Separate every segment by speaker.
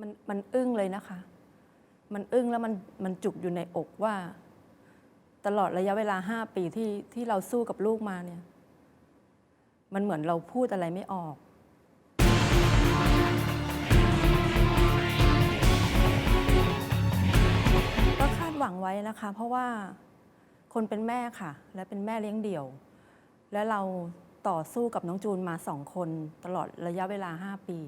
Speaker 1: มันมันอึ้งเลยนะคะ มันอึ้งแล้วมันมันจุกอยู่ในอกว่า ตลอดระยะเวลาห้าปีที่ที่เราสู้กับลูกมาเนี่ย มันเหมือนเราพูดอะไรไม่ออก ก็คาดหวังไว้นะคะ เพราะว่าคนเป็นแม่ค่ะ และเป็นแม่เลี้ยงเดี่ยว และเราต่อสู้กับน้องจูนมาสองคน ตลอดระยะเวลา 5 ปี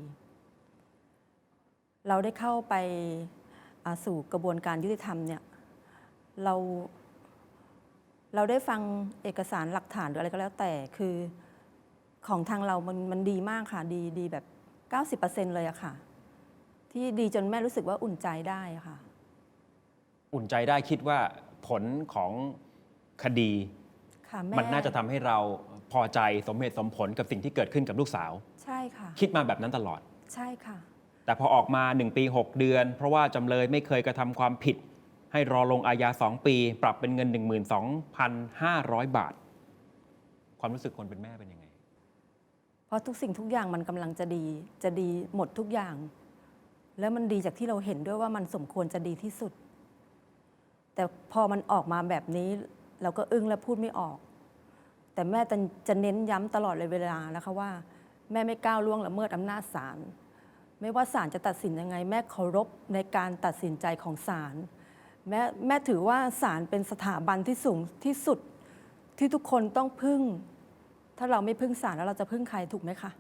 Speaker 1: เราได้เข้าไปอ่าสู่กระบวนการยุติธรรมเนี่ยเราเราได้ฟังเอกสารหลักฐานหรืออะไรก็แล้วแต่คือของทางเรามันมันดีมากค่ะดีดีแบบ 90%เลยอะค่ะ ที่ดีจนแม่รู้สึกว่าอุ่นใจได้อะค่ะ
Speaker 2: อุ่นใจได้คิดว่าผลของคดี
Speaker 1: ค่ะแม่
Speaker 2: มันน่าจะทำให้เราพอใจสมเหตุสมผลกับสิ่งที่เกิดขึ้นกับลูกสาว
Speaker 1: ใช่ค่ะ
Speaker 2: คิดมาแบบนั้นตลอด
Speaker 1: ใช่ค่ะ
Speaker 2: แต่พอออกมา 1 ปี 6 เดือน เพราะว่าจำเลยไม่เคยกระทำความผิด ให้รอลงอาญา 2 ปี ปรับเป็นเงิน 12,500 บาท ความรู้สึกคนเป็นแม่เป็นยังไง
Speaker 1: เพราะทุกสิ่งทุกอย่างมันกำลังจะดีจะดีหมดทุกอย่าง แล้วมันดีจากที่เราเห็นด้วยว่ามันสมควรจะดีที่สุด แต่พอมันออกมาแบบนี้ เราก็อึ้งและพูดไม่ออก แต่แม่จะเน้นย้ำตลอดเลยเวลานะคะว่า แม่ไม่ก้าวล่วงละเมิดอำนาจศาล ไม่ว่าศาลจะตัดสินยังไง แม่เคารพในการตัดสินใจของศาลแม่แม่ถือว่าศาลเป็นสถาบันที่สูงที่สุดที่ทุกคนต้องพึ่ง ถ้าเราไม่พึ่งศาลแล้วเราจะพึ่งใครถูกไหมคะ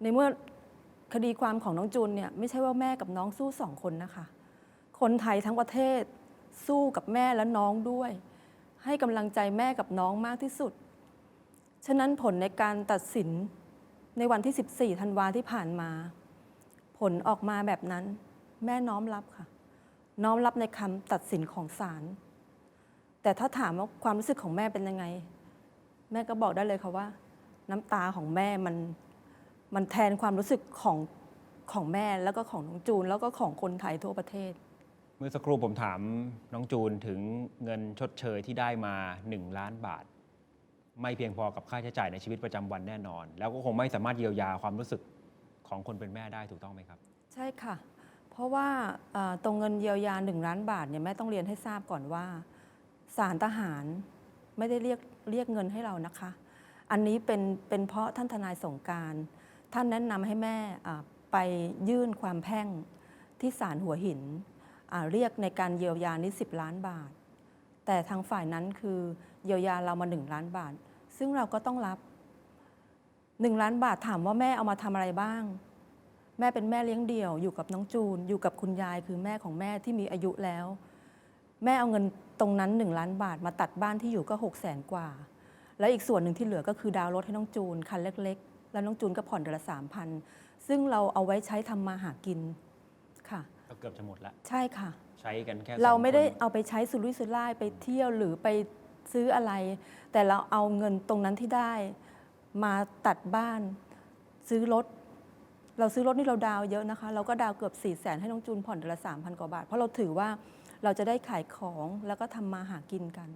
Speaker 1: ในเมื่อคดีความของน้องจูนเนี่ยไม่ใช่ว่าแม่กับน้องสู้สองคนนะคะ คนไทยทั้งประเทศสู้กับแม่และน้องด้วย ให้กำลังใจแม่กับน้องมากที่สุด ฉะนั้นผลในการตัดสินในวันที่ 14 ธันวาที่ผ่านมา ผลออกมาแบบนั้น แม่น้อมรับค่ะ น้อมรับในคำตัดสินของศาลแต่ถ้าถามว่าความรู้สึกของแม่เป็นยังไง แม่ก็บอกได้เลยค่ะว่า น้ำตาของแม่มันมันแทนความรู้สึกของของแม่แล้วก็ของน้องจูน แล้วก็ของคนไทยทั่วประเทศ
Speaker 2: เมื่อสักครู่ผมถามน้องจูนถึงเงินชดเชยที่ได้มา 1 ล้านบาท ไม่เพียงพอกับค่าใช้จ่ายในชีวิตประจำวันแน่นอน แล้วก็คงไม่สามารถเยียวยาความรู้สึก ของคนเป็นแม่ได้ถูกต้องไหมครับ
Speaker 1: ใช่ค่ะ เพราะว่าตรงเงินเยียวยาหนึ่งล้านบาทเนี่ยแม่ต้องเรียนให้ทราบก่อนว่าศาลทหารไม่ได้เรียกเรียกเงินให้เรานะคะ อันนี้เป็นเป็นเพราะท่านทนายสงการท่านแนะนำให้แม่ไปยื่นความแพ่งที่ศาลหัวหินเรียกในการเยียวยานี้ 10 ล้านบาท แต่ทางฝ่ายนั้นคือเยียวยาเรามา 1 ล้านบาท ซึ่งเราก็ต้องรับ 1ล้านบาทถามว่าแม่เอามาทำอะไรบ้าง แม่เป็นแม่เลี้ยงเดี่ยว อยู่กับน้องจูน อยู่กับคุณยายคือแม่ของแม่ที่มีอายุแล้ว แม่เอาเงินตรงนั้น1ล้านบาทมาตัดบ้านที่อยู่ก็6 0แสนกว่า แล้วอีกส่วนหนึ่งที่เหลือก็คือดาวน์รถให้น้องจูนคันเล็ก ๆ แล้วน้องจูนก็ผ่อนเดือนละสามพันซึ่งเราเอาไว้ใช้ทำมาหากินค่ะ
Speaker 2: ก็เกือบจะหมดละ
Speaker 1: ใช่ค่ะ
Speaker 2: ใช้กันแค่
Speaker 1: เรา
Speaker 2: สอง
Speaker 1: ไม่ได้
Speaker 2: คน
Speaker 1: เอาไปใช้สุรุ่ยสุร่ายไปเที่ยวหรือไปซื้ออะไร แต่เราเอาเงินตรงนั้นที่ได้ มาตัดบ้าน ซื้อรถ เราซื้อรถนี่เราดาวเยอะนะคะ เราก็ดาวเกือบ4ี่แสนให้น้องจูนผ่อนเดือนละสามพันกว่าบาท เพราะเราถือว่าเราจะได้ขายของแล้วก็ทำมาหากินกัน